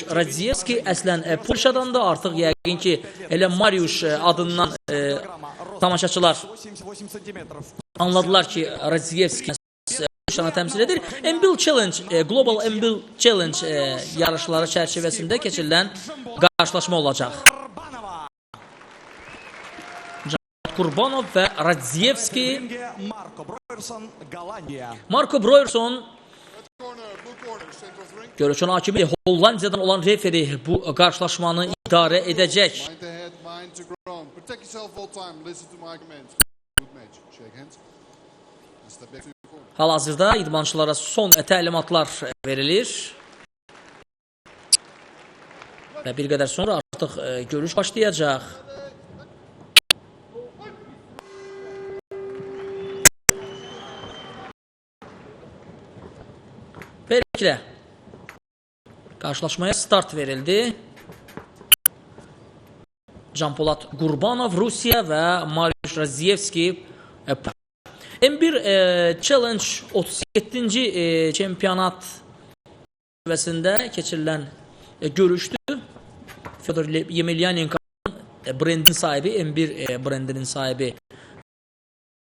Mariusz Radziyevski əslən e, Polşadan da artıq yəqin ki, elə Mariusz e, adından e, tamaşaçılar anladılar ki, Radziyevski Polşanı təmsil edir. Embil Challenge, e, Global Embil Challenge e, yarışları çərçivəsində keçirilən qarşılaşma olacaq. Kurbanov və Radziyevski Marko Broyerson görüşün hakimi Hollandiyadan olan referi bu to your corner. Hal-hazırda idmançılara son təlimatlar verilir. Və bir qədər sonra artıq e, görüş başlayacaq. Beləliklə qarşılaşmaya start verildi. Can Polat Qurbanov Rusiya və Mariusz Radziyevski e, M1 e, Challenge 37-ci e, çempionat növbəsində keçirilən e, görüşdü. Fyodor Yemelyanenko'nun e, brendin sahibi, M1 e, brendinin sahibi